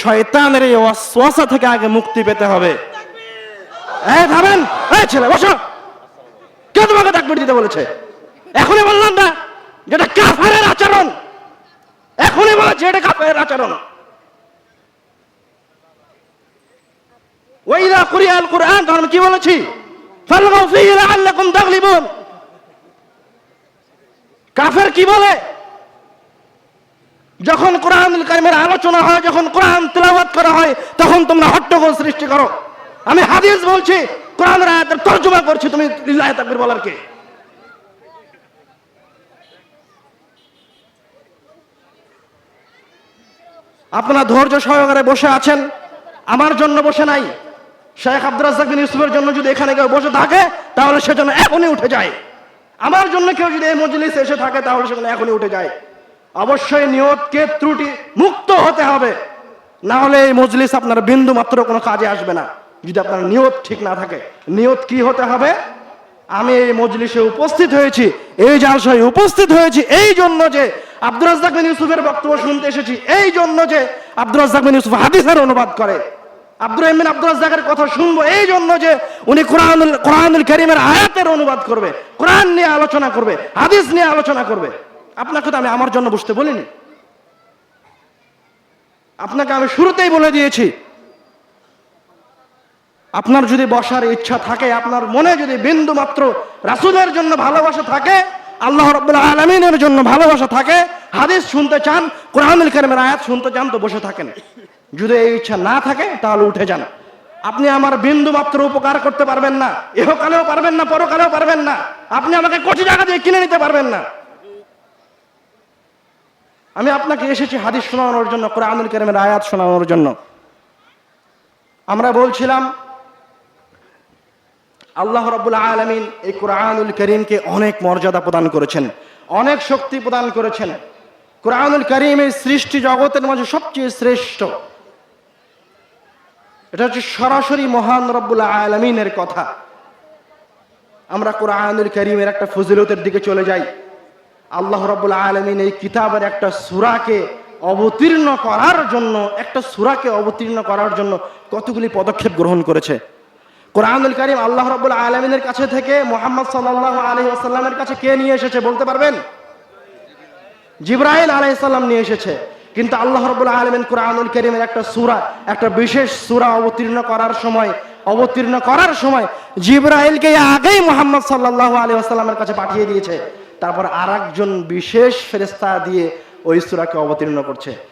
শয়তানের এই ওয়াসওয়াসা থেকে আগে মুক্তি পেতে হবে। এই থামেন এই ছেলে, বসো। কে তোমাকে তাকবির দিতে বলেছে? এখনই বললাম না, যেটা কাফারের আচরণ। এখনই বলেছে এটা কাফের আচরণ। কোরআন তখন কি বলেছি? ফালগাউ ফীহি লাআল্লাকুম তাগলিবুন। কাফের কি বলে? যখন কোরআনুল কারিমের আলোচনা হয়, যখন কোরআন তেলাবাদ করা হয়, তখন তোমরা হট্টগোল সৃষ্টি করো। আমি হাদিস বলছি কোরআন আয়াতের তর্জমা করছি, তুমি লিল্লাহি তাকবীর বলার কে? আপনারা ধৈর্য সহকারে বসে আছেন, আমার জন্য বসে নাই। শেখ আব্দুল রাজ্জাক বিন ইউসুফের জন্য যদি এখানে কেউ বসে থাকে, তাহলে সেজন্য এখনই উঠে যায়। আমার জন্য কেউ যদি এই মজলিসে এসে থাকে, তাহলে সেখানে এখনই উঠে যায়। অবশ্যই নিয়তকে ত্রুটি মুক্ত হতে হবে। না হলে এই মজলিস আপনার বিন্দু মাত্র কোনো কাজে আসবে না। যদি আপনার নিয়ত ঠিক না থাকে নিয়ত কি হতে হবে? আমি এই মজলিসে উপস্থিত হয়েছি, এই জালসায় উপস্থিত হয়েছি, এই জন্য যে আব্দুর রাজ্জাক বিন ইউসুফের বক্তব্য শুনতে এসেছি, এই জন্য যে আব্দুর রাজ্জাক বিন ইউসুফ হাদিসের অনুবাদ করে। আব্দুর রহমান আব্দুর রাজ্জাকের কথা শুনব, এই জন্য যে উনি কোরআনুল কোরআনুল করিমের আয়াতের অনুবাদ করবে, কোরআন নিয়ে আলোচনা করবে, হাদিস নিয়ে আলোচনা করবে। আপনাকে তো আমি আমার জন্য বুঝতে বলিনি। আপনাকে আমি শুরুতেই বলে দিয়েছি, আপনার যদি বসার ইচ্ছা থাকে, আপনার মনে যদি বিন্দু মাত্র রাসুলের জন্য ভালোবাসা থাকে, আল্লাহ রব্বুল্লাহ আলমিনের জন্য ভালোবাসা থাকে, হাদিস শুনতে চান, কোরআনুল কারিমের আয়াত শুনতে চান, তো বসে থাকেন। যদি এই ইচ্ছা না থাকে, তাহলে উঠে যান। আপনি আমার বিন্দু মাত্র উপকার করতে পারবেন না, এহকালেও পারবেন না, পরকালেও পারবেন না। আপনি আমাকে কোটি টাকা দিয়ে কিনে নিতে পারবেন না। আমি আপনাকে এসেছি হাদিস শোনানোর জন্য, কোরআনুল কারিমের আয়াত শোনানোর জন্য। আমরা বলছিলাম, আল্লাহ রব্বুল আলমিন এই কোরআনুল করিমকে অনেক মর্যাদা প্রদান করেছেন, অনেক শক্তি প্রদান করেছেন। কোরআনুল করিম এই সৃষ্টি জগতের মাঝে সবচেয়ে শ্রেষ্ঠ। এটা হচ্ছে সরাসরি মহান রব্বুল আলমিনের কথা। আমরা কোরআনুল করিমের একটা ফজিলতের দিকে চলে যাই। আল্লাহ রব্বুল আলমিন এই কিতাবের একটা সুরাকে অবতীর্ণ করার জন্য, একটা সুরাকে অবতীর্ণ করার জন্য কতগুলি পদক্ষেপ গ্রহণ করেছে। কোরআনুল করিম আল্লাহ রব্বুল আলমিনের কাছে থেকে মোহাম্মদ সাল্লাহ আলহি আসাল্লামের কাছে কে নিয়ে এসেছে বলতে পারবেন? জিব্রাহিল আলাইসাল্লাম নিয়ে এসেছে। কিন্তু আল্লাহ রব্বুল আলমিন কোরআনুল করিমের একটা সুরা, একটা বিশেষ সুরা অবতীর্ণ করার সময়, অবতীর্ণ করার সময় জিব্রাহিলকে আগেই মোহাম্মদ সাল্লাহ আলী আসাল্লামের কাছে পাঠিয়ে দিয়েছে। তারপর আর বিশেষ ফেরেস্তা দিয়ে ওই সুরাকে অবতীর্ণ করছে।